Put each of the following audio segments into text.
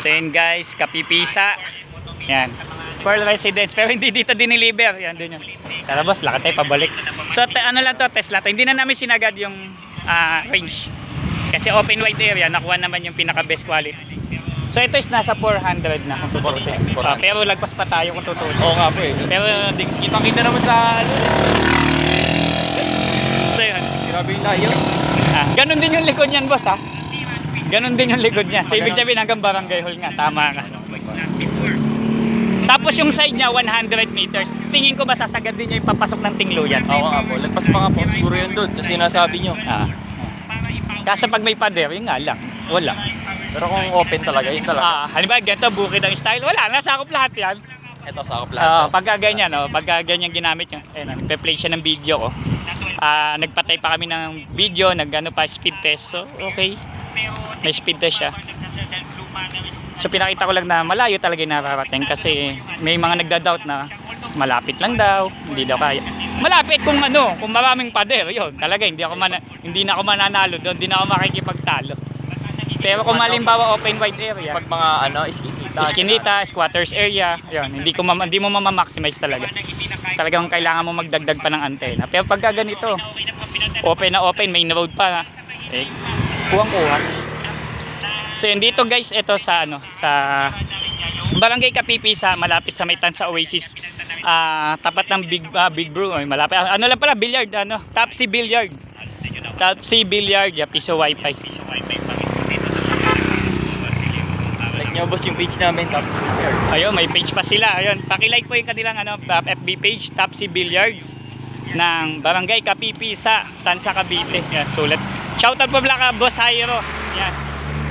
So yun guys, Kapipisa. Yan. Pearl Residence. Pero hindi dito diniliver. Yan, dun yun. Tara boss, lakad tayo pabalik. So ano lang to, test lang to. Hindi na namin sinagad yung ah, range. Kasi open wide area, nakuha naman yung pinaka best quality. So ito is nasa 400 na kung tutusin. Ah, pero lagpas pa tayo kung tutusin. Oo nga po eh. Pero di, Kitang-kita naman sa ano. so yun. Grabe yung layo. Ah, ganun din yung likod niyan, boss, ha? Ganun din yung likod niya. So, ibig sabihin hanggang barangay hall nga. Tama ka. Tapos yung side niya, 100 meters. Tingin ko ba sasagad din niya yung papasok ng tingluyan? Oo nga po. Lagpas pa nga po siguro yun doon sa sinasabi nyo. Ah. Kasi pag may pader, yun nga lang. Wala. Pero kung open talaga, yun talaga. Ah, halimbawa, ganito, bukid ang style. Wala, nasakop lahat yan. Ito sakop Ah, lahat. pagka ganyan, oh, pagka ganyan ginamit ayun, oh, nagpe-play siya ng video ko. Ah, nagpatay pa kami ng video, nagano pa speed test. So, okay. May speed test siya. So, pinakita ko lang na malayo talaga yung nararating kasi may mga nagda-doubt na malapit lang daw, hindi daw kaya. Malapit kung ano, kung maraming pader, yun. Talaga hindi ako mana, hindi na ako mananalo doon, hindi na ako makikipagtalo. Pero kung malimbawa open wide area, Pag mga ano, iskinita. Iskinita, squatters area, ayun, hindi ko ma- hindi mo ma-maximize talaga. Talagang kailangan mo magdagdag pa ng antena. Pero pagka ganito, open na open, main road pa, eh, kuwang-kuha. So yun dito guys, ito sa ano, sa Barangay Kapipisa, malapit sa may sa Oasis. Ah, tapat ng Big ah, Big Brew, ay malapit. Ah, Ano lang pala, billiard, ano, Topsy Billiard. Topsy Billiard, yeah, piso wifi. Like nyo boss yung page namin, tapos here. Ayun, may page pa sila. Ayun, paki-like po yung kanilang ano, uh, FB page, Topsy Billiards ng Barangay Kapipi sa Tansa Cavite. Yan, sulat. Shoutout po pala ka Boss Jairo. Yan.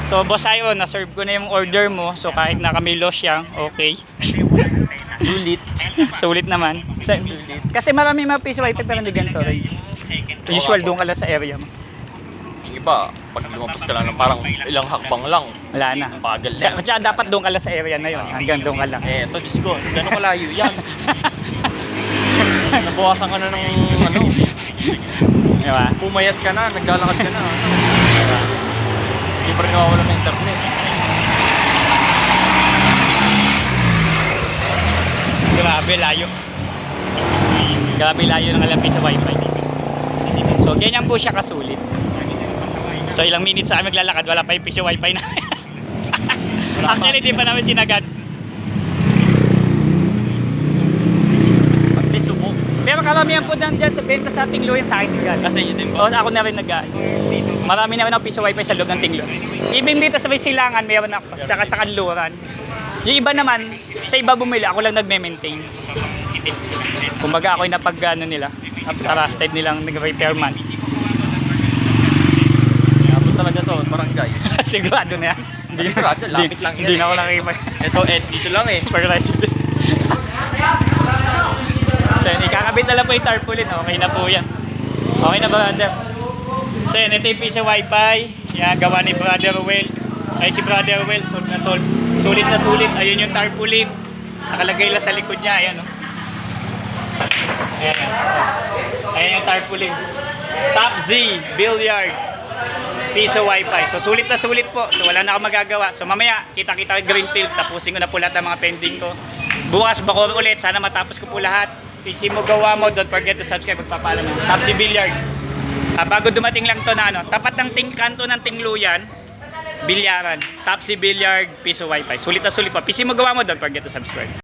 So, Boss Jairo, na-serve ko na yung order mo. So, kahit na kami lost yan, okay. Sulit. Sulit naman. Sulit. kasi marami mga piso wifi pero hindi ganito. Usual, doon ka lang sa area mo. Yung iba, pag lumabas ka lang ng parang ilang hakbang lang. Wala na. Bagal na. Kaya dapat doon ka lang sa area na yun. Hanggang doon ka lang. Eh, ito, Diyos ko, gano'ng kalayo yan. Nabawasan ka na ng ano, Diba? pumayat ka na, naglalakad ka na. Ano. Hindi pa rin nawawala ng internet. Grabe, layo. Grabe layo ng alampi sa wifi. So, ganyan po siya kasulit. So, ilang minutes sa kami maglalakad, wala pa yung piso wifi na. Actually, di pa namin sinagad. Subok. Pero karamihan po dyan, dyan sa benta sa Tinglo yan sa akin nag Kasi yun din O, ba? ako na rin nag Marami na rin ako piso wifi sa loob ng Tinglo. Even dito sa may silangan, meron ako. Tsaka sa kanluran. Yung iba naman, sa iba bumili, ako lang nagme-maintain. Kumbaga ako yung napag ano nila, trusted nilang nag-repairman. Abot talaga to, barangay. Sigurado na yan. Hindi na, Sigurado, lapit lang yan Hindi na eh. ako nakikipag Ito, Ed, dito lang eh. per resident. so yun, ikakabit na lang po yung tarpaulin. Okay na po yan. Okay na brother. So yun, ito yung piece of wifi. Yan, gawa ni Brother Well. Ay si Brother Well, solve na solve. Sulit na sulit. Ayun yung tarpaulin. Nakalagay lang sa likod niya. Ayan o. Ayan. Ayan yung tarpaulin. Top Z, Billiard. Piso wifi. So sulit na sulit po. So wala na akong magagawa. So mamaya kita-kita Greenfield. Tapusin ko na po lahat ng mga pending ko. Bukas bako ulit. Sana matapos ko po lahat. PC mo gawa mo. Don't forget to subscribe. Magpapaalam mo. Tapsi Billiard. Ah, bago dumating lang to na ano. Tapat ng ting kanto ng Tingluyan. Bilyaran. Tapsi Billiard. Piso wifi. Sulit na sulit po. PC mo gawa mo. Don't forget to subscribe.